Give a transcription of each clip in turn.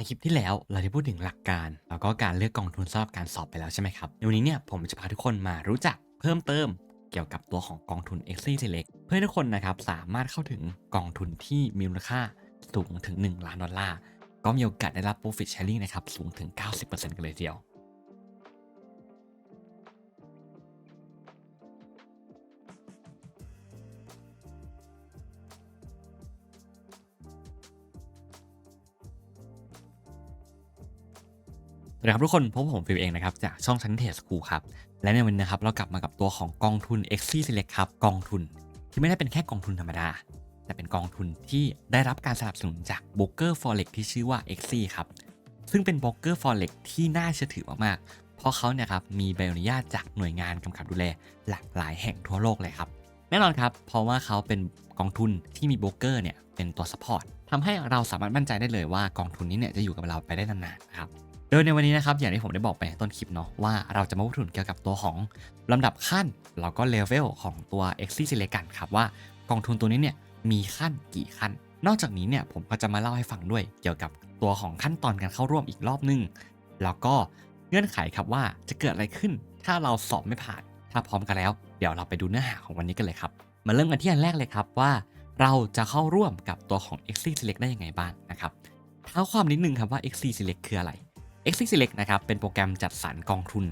ในคลิปที่แล้วเราได้พูดถึงหลักการ แล้วก็การเลือกกองทุนสำหรับการสอบไปแล้วใช่ไหมครับ ในวันนี้เนี่ยผมจะพาทุกคนมารู้จักเพิ่มเติมเกี่ยวกับตัวของกองทุน x อ Select เพื่อให้ทุกคนนะครับสามารถเข้าถึงกองทุนที่มีมูลค่าสูงถึง 1 ล้านดอลลาร์ ก็มีโอกาสได้รับ profit sharing นะครับสูงถึง 90%กันเลยทีเดียว สวัสดีครับทุกคนพบกับผมฟิวเองนะครับจากช่องชั้นเทสคูครับ และในวันนี้นะครับเรากลับมากับตัวของกองทุน x อ Select ครับกองทุน ที่ไม่ได้เป็นแค่กองทุนธรรมดา แต่เป็นกองทุนที่ได้รับการสนับสนุนจากโบรกเกอร์ Forex ที่ชื่อว่า x อครับซึ่งเป็นโบรกเกอร์ Forex ที่น่าเชื่อถือมากๆเพราะเขาเนี่ยครับมีใบอนุญาตจากหน่วยงานกำกับดูแลหลากหลายแห่งทั่วโลกเลยครับแน่นอนครับเพราะว่าเขาเป็นกองทุนที่มีโบรกเกอร์เนี่ยเป็นตัวซัพพอร์ตทำให้เราสามารถมั่นใจได้เลยว่ากองทุนนี้เนี่ยจะอยู่กับเราไปได้นานๆนะครับ โดยในวันนี้นะครับอย่างที่ผมได้บอกไปต้นคลิปเนาะว่าเราจะมาพูดถึงเกี่ยวกับตัวของลำดับขั้นแล้วก็เลเวลของตัว x อ Select กันครับว่ากองทุนตัวนี้เนี่ยมีขั้นกี่ขั้น นอกจากนี้เนี่ยผมก็จะมาเล่าให้ฟังด้วย เกี่ยวกับตัวของขั้นตอนการเข้าร่วมอีกรอบนึง แล้วก็เงื่อนไขครับว่าจะเกิดอะไรขึ้น ถ้าเราสอบไม่ผ่าน ถ้าพร้อมกันแล้ว เดี๋ยวเราไปดูเนื้อหาของวันนี้กันเลยครับมาเริ่มกันที่อันแรกเลยครับว่า เราจะเข้าร่วมกับตัวของ x อ Select ได้ยังไงบ้างนะครับเท้าความนิดนึงครับว่า x อ Select คืออะไร x อ Select นะครับเป็นโปรแกรมจัดสรรกองทุน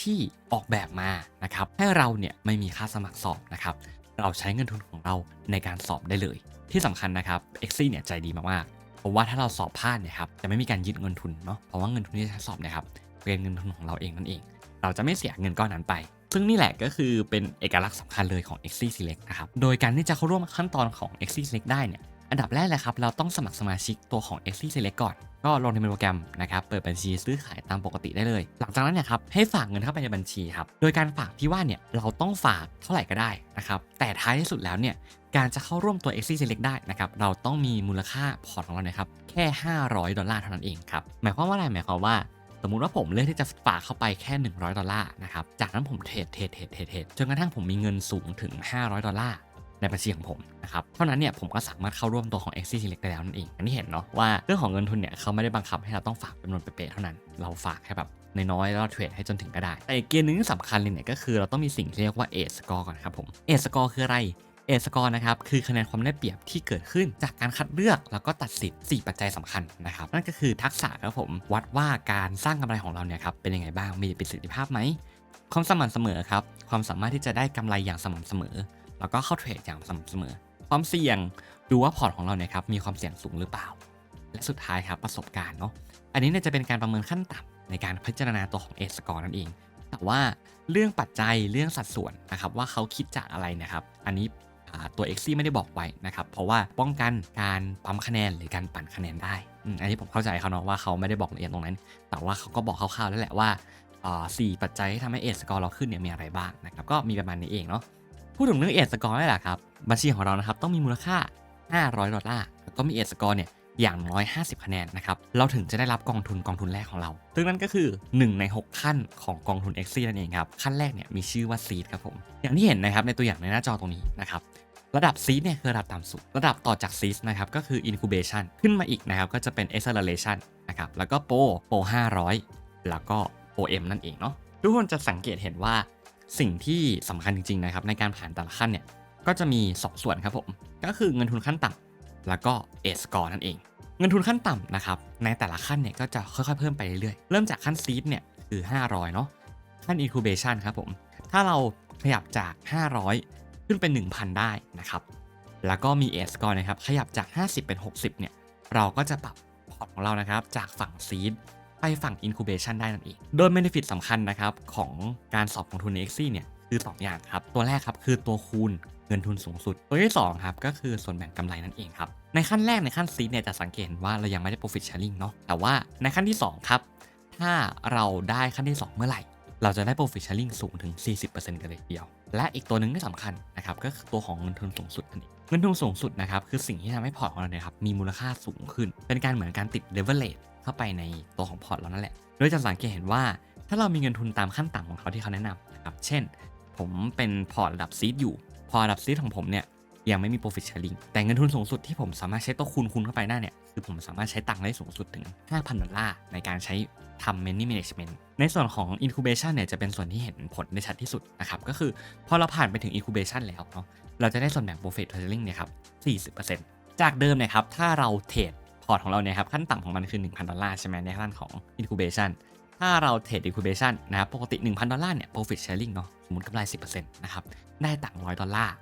ที่ออกแบบมานะครับให้เราเนี่ยไม่มีค่าสมัครสอบนะครับเราใช้เงินทุนของเราในการสอบได้เลย ที่สำคัญนะครับ x อเนี่ยใจดีมากๆเพราะว่าถ้าเราสอบพลาดเนี่ยครับจะไม่มีการยึดเงินทุนเนาะเพราะว่าเงินทุนที่ใช้สอบเนะครับเป็นเงินทุนของเราเองนั่นเอง เราจะไม่เสียเงินก้อนนั้นไป ซึ่งนี่แหละก็คือเป็นเอกลักษณ์สำคัญเลยของ x อ Select นะครับ โดยการที่จะเข้าร่วมขั้นตอนของ x อ Select ได้เนี่ย อันดับแรกเลยครับ เราต้องสมัครสมาชิกตัวของ x อ Select ก่อน ก็ลงในโปรแกรมนะครับ เปิดบัญชีซื้อขายตามปกติได้เลย หลังจากนั้นเนี่ยครับ ให้ฝากเงินเข้าไปในบัญชีครับ โดยการฝากที่ว่าเนี่ย เราต้องฝากเท่าไหร่ก็ได้นะครับ แต่ท้ายที่สุดแล้วเนี่ย การจะเข้าร่วมตัว x อ Select ได้นะครับ เราต้องมีมูลค่าพอร์ตของเราเนี่ยครับ แค่ 500 ดอลลาร์เท่านั้นเองครับ หมายความว่าอะไร หมายความว่าสมมุติว่าผมเลือกที่จะฝากเข้าไปแค่ 100 ดอลลาร์นะครับ จากนั้นผมเทรดเทรดเทรดเทรดเทรดจนกระทั่งผมมีเงินสูงถึง 500 ดอลลาร์ ในบัญชีของผมนะครับเท่านั้นเนี่ยผมก็สามารถเข้าร่วมตัวของ x อ Select ได้แล้วนั่นเองอันนี้เห็นเนาะว่าเรื่องของเงินทุนเนี่ยเขาไม่ได้บังคับให้เราต้องฝากจำนวนเป๊ะๆเท่านั้น เราฝากแค่แบบน้อยๆแล้วเราเทรดให้จนถึงก็ได้แต่อีกเกณฑ์หนึ่งที่สำคัญเลยเนี่ยก็คือเราต้องมีสิ่งที่เรียกว่า age score ก่อนครับผม age score คืออะไรเอสกอร์นะครับคือคะแนนความได้เปรียบที่เกิดขึ้นจากการคัดเลือกแล้วก็ตัดสิน4ปัจจัยสำคัญนะครับนั่นก็คือทักษะครับผมวัดว่าการสร้างกำไรของเราเนี่ยครับเป็นยังไงบ้างมีประสิทธิภาพไหมความสม่ำเสมอครับความสามารถที่จะได้กำไรอย่างสม่ำเสมอ แล้วก็เข้าเทรดอย่างสม่ำเสมอ ความเสี่ยงดูว่าพอร์ตของเราเนี่ยครับมีความเสี่ยงสูงหรือเปล่า และสุดท้ายครับประสบการณ์เนาะอันนี้เนี่ยจะเป็นการประเมินขั้นต่ำในการพิจารณาตัวของเอสกอร์นั่นเอง แต่ว่าเรื่องปัจจัยเรื่องสัดส่วนนะครับว่าเขาคิดจากอะไรนะครับอันนี้ตัว x อไม่ได้บอกไว้นะครับ เพราะว่าป้องกันการปั๊มคะแนนหรือการปั่นคะแนนได้ อันนี้ผมเข้าใจเขาเนาะว่าเขาไม่ได้บอกละเอียดตรงนั้น แต่ว่าเขาก็บอกคร่าวๆแล้วแหละว่าอ่าสี่ปัจจัยที่ทำให้เอสกอร์เราขึ้นเนี่ยมีอะไรบ้างนะครับ ก็มีประมาณนี้เองเนาะ พูดถึงเรื่องเอสกอร์นี่แหละครับ บัญชีของเรานะครับต้องมีมูลค่า 500 ดอลลาร์แล้วก็มีเอสกอร์เนี่ยอย่างน้อย 50 คะแนนนะครับ เราถึงจะได้รับกองทุนกองทุนแรกของเรา ซึ่งนั่นก็คือ 1 ใน 6 ขั้นของกองทุน x อนั่นเองครับ ขั้นแรกเนี่ยมีชื่อว่า seed ครับผม อย่างที่เห็นนะครับในตัวอย่างในหน้าจอตรงนี้นะครับ ระดับ seed เนี่ยคือระดับต่ำสุด ระดับต่อจาก seed นะครับก็คือ incubation ขึ้นมาอีกนะครับก็จะเป็น acceleration นะครับ แล้วก็ pro pro 500 แล้วก็ om นั่นเองเนาะ ทุกคนจะสังเกตเห็นว่า สิ่งที่สำคัญจริงๆนะครับในการผ่านแต่ละขั้นเนี่ยก็จะมี 2 ส่วนครับผม ก็คือเงินทุนขั้นต่ำแล้วก็เอสกอร์นั่นเอง เงินทุนขั้นต่ำนะครับในแต่ละขั้นเนี่ยก็จะค่อยๆเพิ่มไปเรื่อยๆ เริ่มจากขั้นซีดเนี่ยคือ 500 เนาะขั้น incubation ครับผม ถ้าเราขยับจาก 500 ขึ้นเป็น 1,000 ได้นะครับ แล้วก็มี A score นะครับขยับจาก 50 เป็น 60เนี่ยเราก็จะปรับพอร์ตของเรานะครับจากฝั่ง seed ไปฝั่ง incubation ได้นั่นเอง โดย benefit สำคัญนะครับของการสอบของทุน x เนี่ยคือ 2 อย่างครับ ตัวแรกครับคือตัวคูณเงินทุนสูงสุด ตัวที่2ครับก็คือส่วนแบ่งกำไรนั่นเองครับ ในขั้นแรกในขั้น seed เนี่ยจะสังเกตว่าเรายังไม่ได้ profit sharing เนาะ แต่ว่าในขั้นที่ 2 ครับ ถ้าเราได้ขั้นที่ 2 เมื่อไหร่ เราจะได้ profit sharing สูงถึง 40%กันเลยทีเดียว และอีกตัวหนึ่งที่สำคัญนะครับก็คือตัวของเงินทุนสูงสุดนั่นเองเงินทุนสูงสุดนะครับคือสิ่งที่ทำให้พอร์ตของเราเนี่ยครับมีมูลค่าสูงขึ้น เป็นการเหมือนการติด leverage เข้าไปในตัวของพอร์ตเรานั่นแหละ โดยจะสังเกตเห็นว่า ถ้าเรามีเงินทุนตามขั้นต่ำของเขาที่เขาแนะนำนะครับ เช่น ผมเป็นพอร์ตระดับซีดอยู่ พอร์ตระดับซีดของผมเนี่ยยังไม่มี profit sharing แต่เงินทุนสูงสุดที่ผมสามารถใช้ตัวคูณคูณเข้าไปได้เนี่ย คือผมสามารถใช้ตังค์ได้สูงสุดถึง 5,000 ดอลลาร์ในการใช้ทำ many management ในส่วนของ incubation เนี่ยจะเป็นส่วนที่เห็นผลได้ชัดที่สุดนะครับ ก็คือพอเราผ่านไปถึง incubation แล้วเนาะ เราจะได้ส่วนแบ่ง profit sharing เนี่ยครับ 40%จากเดิมเนี่ยครับ ถ้าเราเทรด อร์ตของเราเนี่ยครับขั้นต่ำของมันคือ 1,000 ดอลลาร์ใช่ไหมในขั้นของ incubation ถ้าเราเทรด incubation นะครับปกติ 1,000 ดอลลาร์เนี่ย profit sharing เนาะสมมติกำไร 10%นะครับได้ตังค์100 ดอลลาร์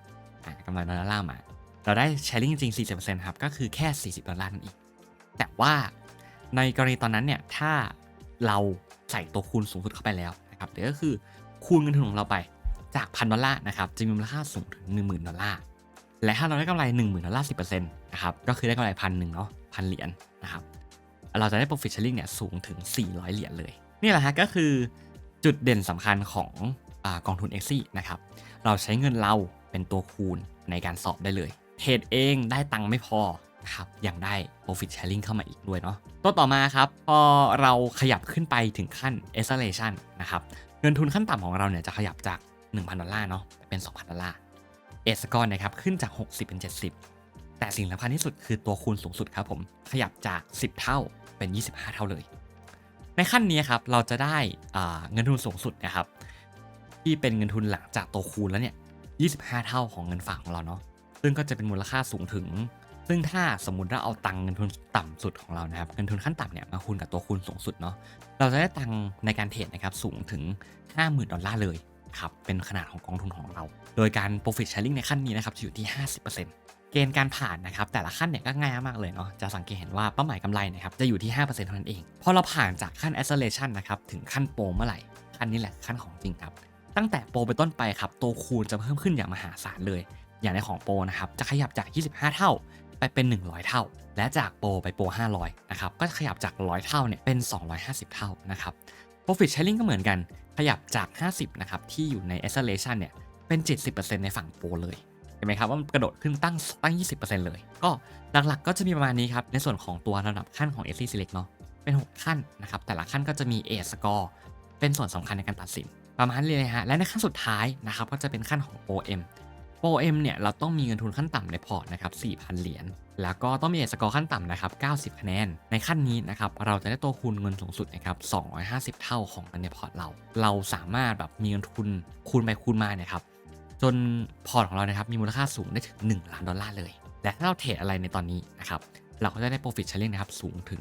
กำไร100ดอลลาร์มา เราได้ sharing จริง 40%ครับก็คือแค่ 40 ดอลลาร์นั่นเองแต่ว่าในกรณีตอนนั้นเนี่ยถ้าเราใส่ตัวคูณสูงสุดเข้าไปแล้วนะครับเดี๋ยวก็คือคูณเงินทุนของเราไปจากพันดอลลาร์นะครับจะมีมูลค่าสูงถึง 10,000 ดอลลาร์และถ้าเราได้กำไร 10,000 ดอลลาร์ 10%นะครับก็คือได้กำไรพันหนึ่งเนาะ พันเหรียญนะครับ เราจะได้ profit sharing เนี่ยสูงถึง 400 เหรียญเลย นี่แหละฮะก็คือจุดเด่นสำคัญของอกองทุน x อนะครับ เราใช้เงินเราเป็นตัวคูณในการสอบได้เลย เทรดเองได้ตังค์ไม่พอนะครับยังได้ profit sharing เข้ามาอีกด้วยเนาะตัวต่อมาครับ พอเราขยับขึ้นไปถึงขั้น acceleration นะครับเงินทุนขั้นต่ำของเราเนี่ยจะขยับจาก 1,000 ดอลลาร์เนาะเป็น 2,000 ดอลลาร์เอสกอร์นะครับขึ้นจาก 60 เป็น 70 แต่สิ่งสำคัญที่สุดคือตัวคูณสูงสุดครับผม ขยับจาก 10 เท่าเป็น 25 เท่าเลย ในขั้นนี้ครับเราจะได้เงินทุนสูงสุดนะครับ ที่เป็นเงินทุนหลังจากตัวคูณแล้วเนี่ย 25 เท่าของเงินฝากของเราเนาะซึ่งก็จะเป็นมูลค่าสูงถึง ซึ่งถ้าสมมุติเราเอาตังเงินทุนต่ำสุดของเรานะครับ เงินทุนขั้นต่ำเนี่ยมาคูณกับตัวคูณสูงสุดเนาะ เราจะได้ตังในการเทรดนะครับสูงถึง 50,000 ดอลลาร์เลยครับ เป็นขนาดของกองทุนของเรา โดยการ profit sharing ในขั้นนี้นะครับจะอยู่ที่ 50% เกณฑ์การผ่านนะครับแต่ละขั้นเนี่ยก็ง่ายมากเลยเนาะจะสังเกตเห็นว่าเป้าหมายกำไรนะครับจะอยู่ที่ 5%เท่านั้นเอง พอเราผ่านจากขั้น acceleration นะครับถึงขั้นโปรเมื่อไหร่ขั้นนี้แหละขั้นของจริงครับ ตั้งแต่โปรไปต้นไปครับตัวคูณจะเพิ่มขึ้นอย่างมหาศาลเลย อย่างในของโปรนะครับจะขยับจาก 25 เท่าไปเป็น 100 เท่า และจากโปรไปโปร500นะครับก็ขยับจาก 100 เท่าเนี่ยเป็น 250 เท่านะครับ profit sharing ก็เหมือนกันขยับจาก 50นะครับที่อยู่ใน acceleration เนี่ยเป็น 70%ในฝั่งโปรเลย ห็นไหมครับว่ามันกระโดดขึ้นตั้งตั้ง 20%เลย ก็หลักๆก็จะมีประมาณนี้ครับ ในส่วนของตัวระดับขั้นของ SC Select เนาะเป็น 6 ขั้นนะครับ แต่ละขั้นก็จะมี A score เป็นส่วนสำคัญในการตัดสิน ประมาณนี้เลยฮะ และในขั้นสุดท้ายนะครับก็จะเป็นขั้นของ OM OM เนี่ยเราต้องมีเงินทุนขั้นต่ำในพอร์ตนะครับ 4,000 เหรียญ แล้วก็ต้องมีเอสกอร์ขั้นต่ำนะครับ 90 คะแนน ในขั้นนี้นะครับเราจะได้ตัวคูณเงินสูงสุดนะครับ 250 เท่าของเงินในพอร์ตเรา เราสามารถแบบมีเงินทุนคูณไปคูณมาเนี่ยครับ จนพอร์ตของเรานะครับมีมูลค่าสูงได้ถึง 1 ล้านดอลลาร์เลย และถ้าเราเทรดอะไรในตอนนี้นะครับเราก็จะได้ profit sharing นะครับสูงถึง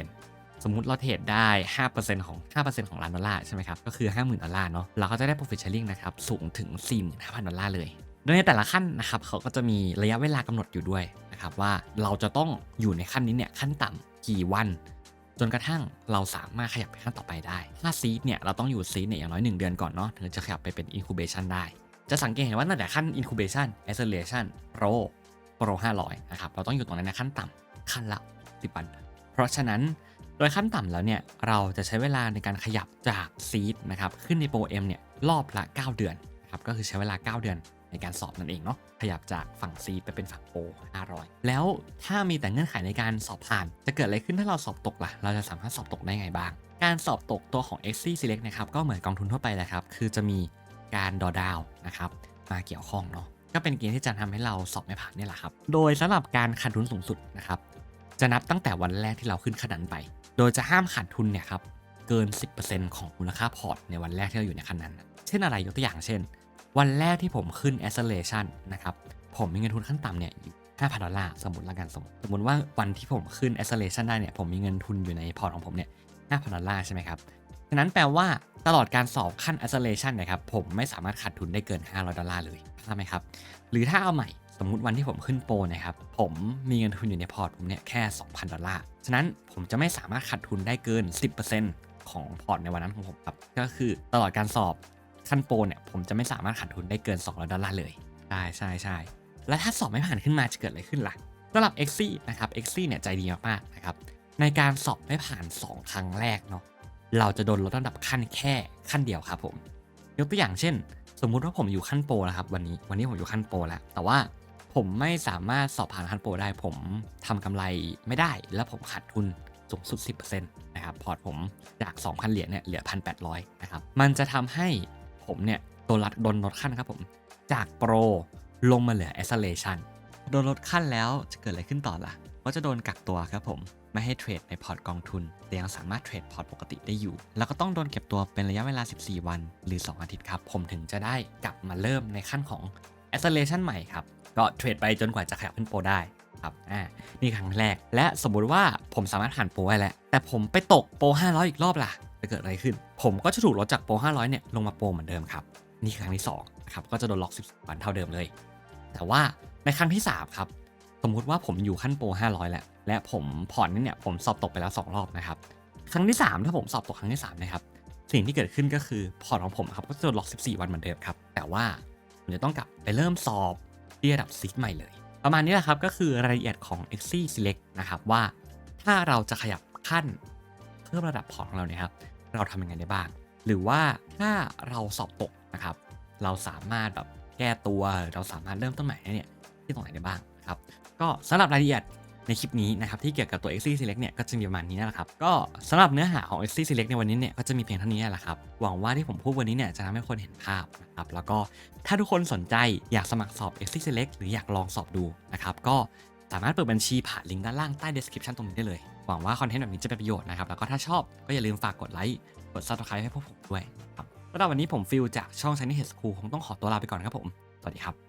90%สมมุติเราเทรดได้ 5%ของ 5%ของล้านดอลลาร์ใช่ไหมครับก็คือ 50,000ดอลลาร์เนาะเราก็จะได้ profit sharing นะครับสูงถึง 45,000ดอลลาร์เลยโดยในแต่ละขั้นนะครับเขาก็จะมีระยะเวลากำหนดอยู่ด้วยนะครับว่าเราจะต้องอยู่ในขั้นนี้เนี่ยขั้นต่ำกี่วัน จนกระทั่งเราสามารถขยับไปขั้นต่อไปได้ ถ้าซีดเนี่ยเราต้องอยู่ซีดเนี่ยอย่างน้อย 1 เดือนก่อนเนาะถึงจะขยับไปเป็น incubation ได้ จะสังเกตเห็นว่าตั้งแต่ขั้น incubation acceleration pro pro 500 นะครับ เราต้องอยู่ตรงนั้นในขั้นต่ำขั้นละ10วัน เพราะฉะนั้นโดยขั้นต่ำแล้วเนี่ย เราจะใช้เวลาในการขยับจากซีดนะครับ ขึ้นในโปรเอ็มเนี่ย รอบละ 9 เดือนนะครับ ก็คือใช้เวลา 9 เดือนในการสอบนั่นเองเนาะ ขยับจากฝั่ง C ไปเป็นฝั่ง O 500 แล้วถ้ามีแต่เงื่อนไขในการสอบผ่าน จะเกิดอะไรขึ้นถ้าเราสอบตกล่ะ เราจะสามารถสอบตกได้ไงบ้าง การสอบตกตัวของ x c Select นะครับ ก็เหมือนกองทุนทั่วไปแหละครับ คือจะมี การดอดาวนะครับมาเกี่ยวข้องเนาะก็เป็นเกณฑ์ที่จะทำให้เราสอบไม่ผ่านนี่แหละครับ โดยสำหรับการขาดทุนสูงสุดนะครับจะนับตั้งแต่วันแรกที่เราขึ้นขนาดไป โดยจะห้ามขาดทุนเนี่ยครับเกิน 10%ของมูลค่าพอร์ตในวันแรกที่เราอยู่ในคันนันเช่นอะไรยกตัวอย่างเช่น วันแรกที่ผมขึ้น acceleration นะครับผมมีเงินทุนขั้นต่ำเนี่ยอยู่5,000ดอลลาร์สมมติละกันสมมติสมมติว่าวันที่ผมขึ้น acceleration ได้เนี่ยผมมีเงินทุนอยู่ในพอร์ตของผมเนี่ย5,000ดอลลาร์ใช่ไหมครับ ฉะนั้นแปลว่าตลอดการสอบขั้น acceleration นะครับ ผมไม่สามารถขาดทุนได้เกิน 500 ดอลลาร์เลยใช่ไหมครับ หรือถ้าเอาใหม่สมมุติวันที่ผมขึ้นโปรนะครับ ผมมีเงินทุนอยู่ในพอร์ตผมเนี่ยแค่ 2,000 ดอลลาร์ ฉะนั้นผมจะไม่สามารถขาดทุนได้เกิน 10%ของพอร์ตในวันนั้นของผมครับ ก็คือตลอดการสอบขั้นโปรเนี่ยผมจะไม่สามารถขาดทุนได้เกิน 200 ดอลลาร์เลย ใช่ใช่ใช่แล้วถ้าสอบไม่ผ่านขึ้นมาจะเกิดอะไรขึ้นล่ะสำหรับ x อนะครับ x อเนี่ยใจดีมากๆนะครับ ในการสอบไม่ผ่าน 2 ครั้งแรกเนาะ เราจะโดนลดระดับขั้นแค่ขั้นเดียวครับผมยกตัวอย่างเช่น สมมุติว่าผมอยู่ขั้นโปรแล้วครับวันนี้วันนี้ผมอยู่ขั้นโปรแล้ว แต่ว่าผมไม่สามารถสอบผ่านขั้นโปรได้ ผมทำกำไรไม่ได้ แล้วผมขาดทุนสูงสุด 10%นะครับพอร์ตผมจาก 2,000 เหรียญเนี่ยเหลือ 1,800 นะครับ มันจะทำให้ผมเนี่ยโดนลัดโดนลดขั้นครับผม จากโปรลงมาเหลือ acceleration โดนลดขั้นแล้วจะเกิดอะไรขึ้นต่อล่ะ ก็จะโดนกักตัวครับผม ไม่ให้เทรดในพอร์ตกองทุน แต่ยังสามารถเทรดพอร์ตปกติได้อยู่ แล้วก็ต้องโดนเก็บตัวเป็นระยะเวลา 14 วัน หรือ 2 อาทิตย์ครับ ผมถึงจะได้กลับมาเริ่มในขั้นของ acceleration ใหม่ครับ ก็เทรดไปจนกว่าจะขยับขึ้นโปรได้ครับ อ่า นี่ครั้งแรก และสมมุติว่าผมสามารถผ่านโปรไว้แล้ว แต่ผมไปตกโปร500 อีกรอบล่ะ จะเกิดอะไรขึ้น ผมก็จะถูกลดจากโปร500 เนี่ย ลงมาโปรเหมือนเดิมครับ นี่คือครั้งที่2นะครับ ก็จะโดนล็อก10วันเท่าเดิมเลย แต่ว่าในครั้งที่3ครับ สมมุติว่าผมอยู่ขั้นโปร500 แล้ว และผมผ่อนนี่เนี่ยผมสอบตกไปแล้ว 2 รอบนะครับ ครั้งที่ 3 ถ้าผมสอบตกครั้งที่3นะครับสิ่งที่เกิดขึ้นก็คือพอร์ตของผมครับก็จะโดนล็อก14 วันเหมือนเดิมครับแต่ว่าผมจะต้องกลับไปเริ่มสอบที่ระดับซิกใหม่เลย ประมาณนี้แหละครับก็คือรายละเอียดของ x e Select นะครับว่าถ้าเราจะขยับขั้นเพิ่มระดับพอร์ตของเราเนี่ยครับเราทำยังไงได้บ้าง หรือว่าถ้าเราสอบตกนะครับ เราสามารถแบบแก้ตัวเราสามารถเริ่มต้นใหม่ได้เนี่ยที่ตรงไหนได้บ้างนะครับก็สำหรับรายละเอียด ในคลิปนี้นะครับที่เกี่ยวกับตัว x e Select เนี่ยก็จะมีประมาณนี้นั่นแหละครับก็สำหรับเนื้อหาของ x e Select ในวันนี้เนี่ยก็จะมีเพียงเท่านี้แหละครับหวังว่าที่ผมพูดวันนี้เนี่ยจะทำให้คนเห็นภาพนะครับแล้วก็ถ้าทุกคนสนใจอยากสมัครสอบ x e Select หรืออยากลองสอบดูนะครับก็สามารถเปิดบัญชีผ่านลิงก์ด้านล่างใต้ description ตรงนี้ได้เลย หวังว่าคอนเทนต์แบบนี้จะเป็นประโยชน์นะครับ แล้วก็ถ้าชอบก็อย่าลืมฝากกดไลค์ กด subscribe ให้พวกผมด้วยครับสำหรับวันนี้ผมฟิลจากช่อง Shiny Head School คงต้องขอตัวลาไปก่อนครับผม สวัสดีครับ